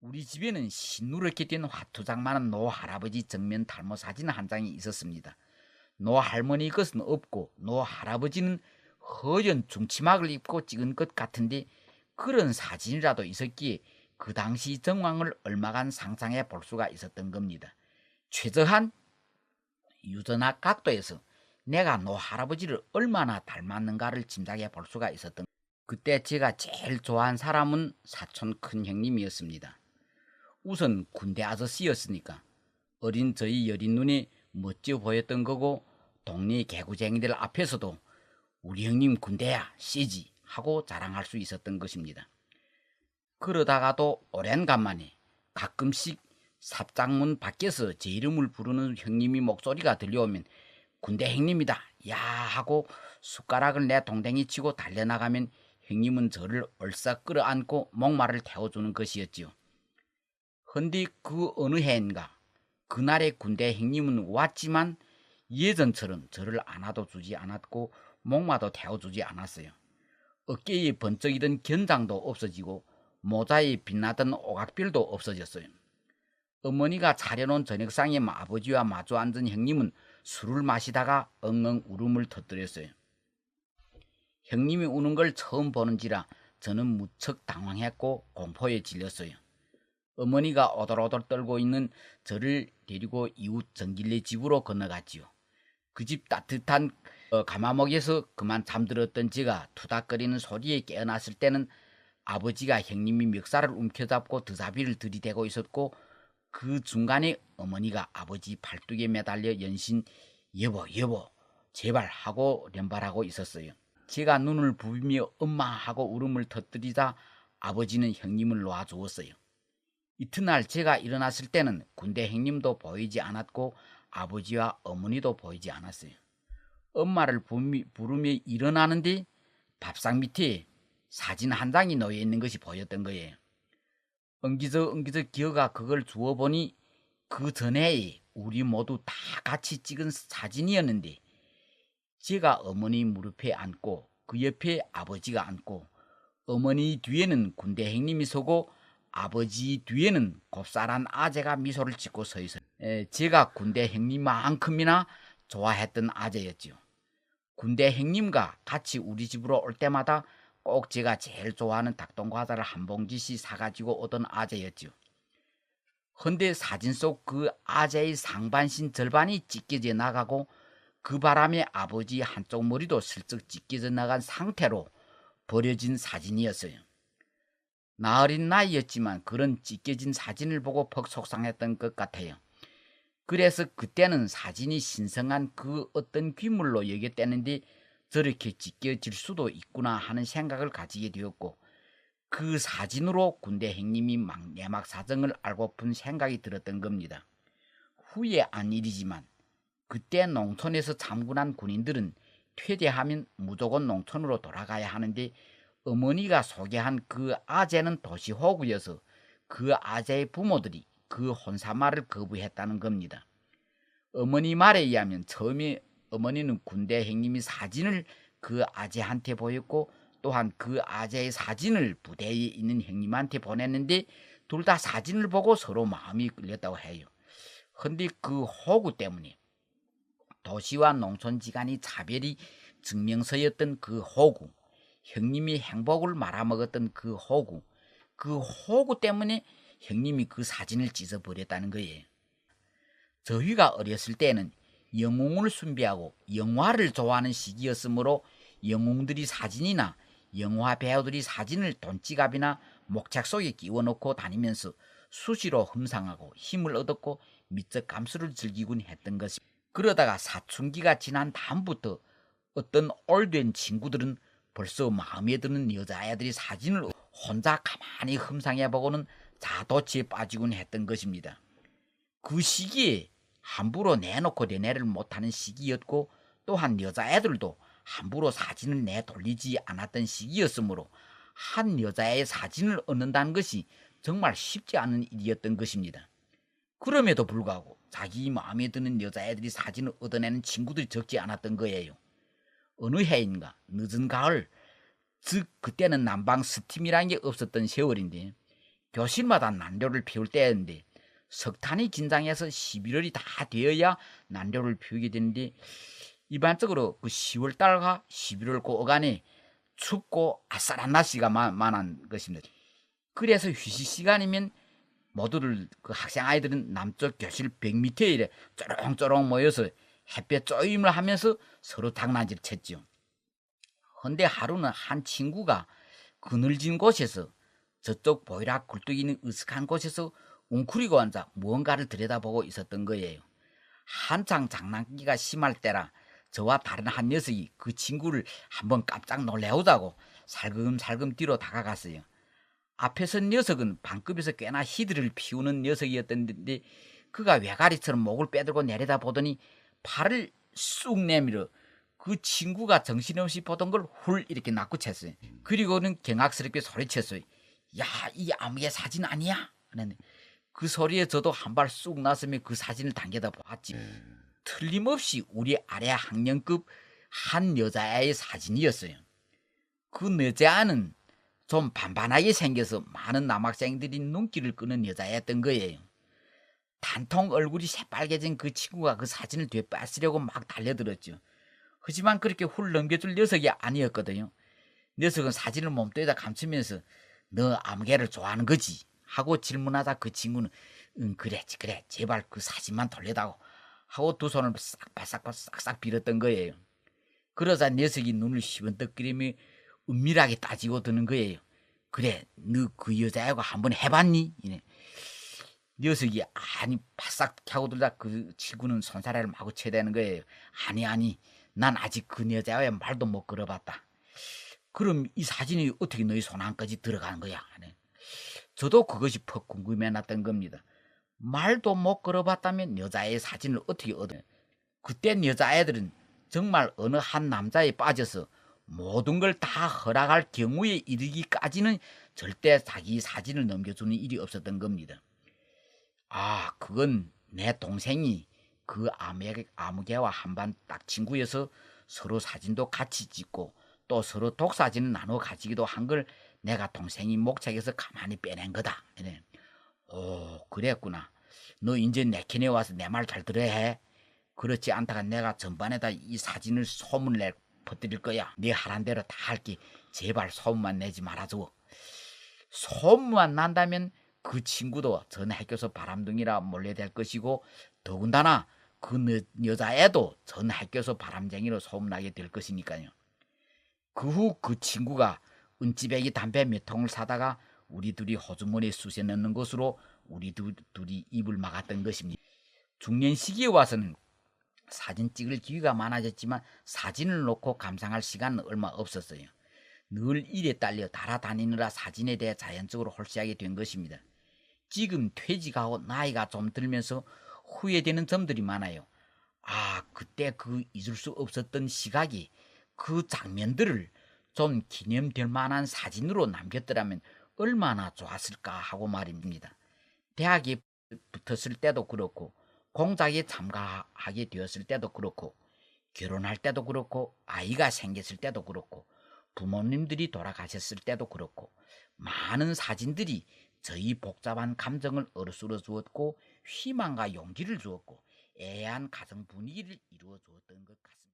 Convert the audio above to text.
우리 집에는 신누렇게 된 화투장 많은 노 할아버지 정면 탈모 사진 한 장이 있었습니다. 노 할머니 것은 없고 노 할아버지는 허연 중치막을 입고 찍은 것 같은데 그런 사진이라도 있었기에 그 당시 정황을 얼마간 상상해 볼 수가 있었던 겁니다. 최저한 유전학 각도에서 내가 노 할아버지를 얼마나 닮았는가를 짐작해 볼 수가 있었던 그때 제가 제일 좋아한 사람은 사촌 큰 형님이었습니다. 우선 군대 아저씨였으니까 어린 저희 여린 눈에 멋져 보였던 거고 동네 개구쟁이들 앞에서도 우리 형님 군대야 씨지 하고 자랑할 수 있었던 것입니다. 그러다가도 오랜간만에 가끔씩 삽장문 밖에서 제 이름을 부르는 형님이 목소리가 들려오면 군대 형님이다 야 하고 숟가락을 내 동댕이 치고 달려나가면 형님은 저를 얼싸 끌어안고 목마를 태워주는 것이었지요. 헌디 그 어느 해인가 그날의 군대 형님은 왔지만 예전처럼 저를 안아도 주지 않았고 목마도 태워주지 않았어요. 어깨에 번쩍이던 견장도 없어지고 모자에 빛나던 오각별도 없어졌어요. 어머니가 차려놓은 저녁상에 아버지와 마주 앉은 형님은 술을 마시다가 엉엉 울음을 터뜨렸어요. 형님이 우는 걸 처음 보는지라 저는 무척 당황했고 공포에 질렸어요. 어머니가 오돌오돌 떨고 있는 저를 데리고 이웃 정길래 집으로 건너갔지요. 그 집 따뜻한 어, 가마목에서 그만 잠들었던 제가 투닥거리는 소리에 깨어났을 때는 아버지가 형님이 멱살을 움켜잡고 드사비를 들이대고 있었고 그 중간에 어머니가 아버지 팔뚝에 매달려 연신 여보 여보 제발 하고 연발하고 있었어요. 제가 눈을 부비며 엄마 하고 울음을 터뜨리자 아버지는 형님을 놓아주었어요. 이튿날 제가 일어났을 때는 군대 형님도 보이지 않았고 아버지와 어머니도 보이지 않았어요. 엄마를 부르며 일어나는데 밥상 밑에 사진 한 장이 놓여 있는 것이 보였던 거예요. 엉기적 엉기적 기어가 그걸 주워 보니 그 전에 우리 모두 다 같이 찍은 사진이었는데 제가 어머니 무릎에 앉고 그 옆에 아버지가 앉고 어머니 뒤에는 군대 형님이 서고 아버지 뒤에는 곱살한 아재가 미소를 짓고 서 있어요. 제가 군대 형님만큼이나 좋아했던 아재였지요. 군대 형님과 같이 우리 집으로 올 때마다 꼭 제가 제일 좋아하는 닭똥과자를 한 봉지씩 사가지고 오던 아재였지요. 헌데 사진 속 그 아재의 상반신 절반이 찢겨져 나가고 그 바람에 아버지 한쪽 머리도 슬쩍 찢겨져 나간 상태로 버려진 사진이었어요. 나어린 나이였지만 그런 찢겨진 사진을 보고 퍽 속상했던 것 같아요. 그래서 그때는 사진이 신성한 그 어떤 귀물로 여겼다는데 저렇게 찢겨질 수도 있구나 하는 생각을 가지게 되었고 그 사진으로 군대 행님이 막 내막 사정을 알고픈 생각이 들었던 겁니다. 후에 안 일이지만 그때 농촌에서 참군한 군인들은 퇴대하면 무조건 농촌으로 돌아가야 하는데 어머니가 소개한 그 아재는 도시호구여서 그 아재의 부모들이 그 혼사말을 거부했다는 겁니다. 어머니 말에 의하면 처음에 어머니는 군대 행님이 사진을 그 아재한테 보였고 또한 그 아재의 사진을 부대에 있는 형님한테 보냈는데 둘 다 사진을 보고 서로 마음이 끌렸다고 해요. 근데 그 호구 때문에 도시와 농촌 지간이 차별이 증명서였던 그 호구 형님이 행복을 말아먹었던 그 호구, 그 호구 때문에 형님이 그 사진을 찢어버렸다는 거예요. 저희가 어렸을 때는 영웅을 숭배하고 영화를 좋아하는 시기였으므로 영웅들이 사진이나 영화 배우들이 사진을 돈지갑이나 목책 속에 끼워놓고 다니면서 수시로 흠상하고 힘을 얻었고 미적 감수를 즐기곤 했던 것이 그러다가 사춘기가 지난 다음부터 어떤 올된 친구들은 벌써 마음에 드는 여자애들이 사진을 혼자 가만히 흠상해 보고는 자도치에 빠지곤 했던 것입니다. 그 시기에 함부로 내놓고 내내를 못하는 시기였고 또한 여자애들도 함부로 사진을 내돌리지 않았던 시기였으므로 한 여자의 사진을 얻는다는 것이 정말 쉽지 않은 일이었던 것입니다. 그럼에도 불구하고 자기 마음에 드는 여자애들이 사진을 얻어내는 친구들이 적지 않았던 거예요. 어느 해인가 늦은 가을 즉 그때는 난방 스팀이라는 게 없었던 세월인데 교실마다 난로를 피울 때였는데 석탄이 긴장해서 11월이 다 되어야 난로를 피우게 되는데 일반적으로 그 10월 달과 11월 그 어간에 춥고 아싸란 날씨가 마- 많은 것입니다. 그래서 휴식 시간이면 모두들 그 학생 아이들은 남쪽 교실 벽 밑에 이래 쪼롱쪼롱 모여서 햇볕 쪼임을 하면서 서로 장난질 쳤죠. 헌데 하루는 한 친구가 그늘진 곳에서 저쪽 보이락 굴뚝 있는 으슥한 곳에서 웅크리고 앉아 무언가를 들여다보고 있었던 거예요. 한창 장난기가 심할 때라 저와 다른 한 녀석이 그 친구를 한번 깜짝 놀래우자고 살금살금 뒤로 다가갔어요. 앞에 선 녀석은 방급에서 꽤나 히드를 피우는 녀석이었던데 그가 외가리처럼 목을 빼들고 내려다 보더니 팔을 쑥 내밀어 그 친구가 정신없이 보던 걸 훌 이렇게 낚고 챘어요. 그리고는 경악스럽게 소리쳤어요. 야, 이 아무개 사진 아니야? 그 소리에 저도 한 발 쑥 나서며 그 사진을 당겨다 보았지. 틀림없이 우리 아래 학년급 한 여자애의 사진이었어요. 그 여자는 좀 반반하게 생겨서 많은 남학생들이 눈길을 끄는 여자였던 거예요. 단통 얼굴이 새빨개진 그 친구가 그 사진을 되뺏으려고 막 달려들었죠. 하지만 그렇게 훌 넘겨줄 녀석이 아니었거든요. 녀석은 사진을 몸뚱이에다 감추면서 너 아무개를 좋아하는 거지? 하고 질문하자 그 친구는 응 그래지 그래 제발 그 사진만 돌려다오 하고 두 손을 싹 바싹 싹싹 빌었던 거예요. 그러자 녀석이 눈을 시번떡거리며 은밀하게 따지고 드는 거예요. 그래, 너 그 여자하고 한번 해봤니? 이래. 녀석이 아니 바싹 하고 들다 그 친구는 손사래를 마구 쳐대는 거예요. 아니 아니, 난 아직 그 여자와 말도 못 걸어봤다. 그럼 이 사진이 어떻게 너희 손 안까지 들어가는 거야? 저도 그것이 퍽 궁금해놨던 겁니다. 말도 못 걸어봤다면 여자의 사진을 어떻게 얻어? 그땐 여자애들은 정말 어느 한 남자에 빠져서 모든 걸 다 허락할 경우에 이르기까지는 절대 자기 사진을 넘겨주는 일이 없었던 겁니다. 아, 그건 내 동생이 그 아무개와 한반 딱 친구여서 서로 사진도 같이 찍고 또 서로 독사진을 나눠 가지기도 한 걸 내가 동생이 목책에서 가만히 빼낸 거다. 이래. 오, 그랬구나. 너 이제 내 캔에 와서 내 말 잘 들어야 해. 그렇지 않다가 내가 전반에다 이 사진을 소문을 내 퍼뜨릴 거야. 네 하란 대로 다 할게. 제발 소문만 내지 말아줘. 소문만 난다면 그 친구도 전 학교에서 바람둥이라 몰려될 것이고 더군다나 그 여- 여자애도 전 학교에서 바람쟁이로 소문나게 될 것이니까요. 그 후그 친구가 은지배기 담배 몇 통을 사다가 우리 둘이 호주머니에 쑤셔 넣는 것으로 우리 두, 둘이 입을 막았던 것입니다. 중년 시기에 와서는 사진 찍을 기회가 많아졌지만 사진을 놓고 감상할 시간은 얼마 없었어요. 늘 일에 딸려 달아다니느라 사진에 대해 자연적으로 홀씨하게 된 것입니다. 지금 퇴직하고 나이가 좀 들면서 후회되는 점들이 많아요. 아, 그때 그 잊을 수 없었던 시각이 그 장면들을 좀 기념될 만한 사진으로 남겼더라면 얼마나 좋았을까 하고 말입니다. 대학에 붙었을 때도 그렇고 공작에 참가하게 되었을 때도 그렇고 결혼할 때도 그렇고 아이가 생겼을 때도 그렇고 부모님들이 돌아가셨을 때도 그렇고 많은 사진들이 저희 복잡한 감정을 어루스러 주었고 희망과 용기를 주었고 애한 가정 분위기를 이루어 주었던 것 같습니다.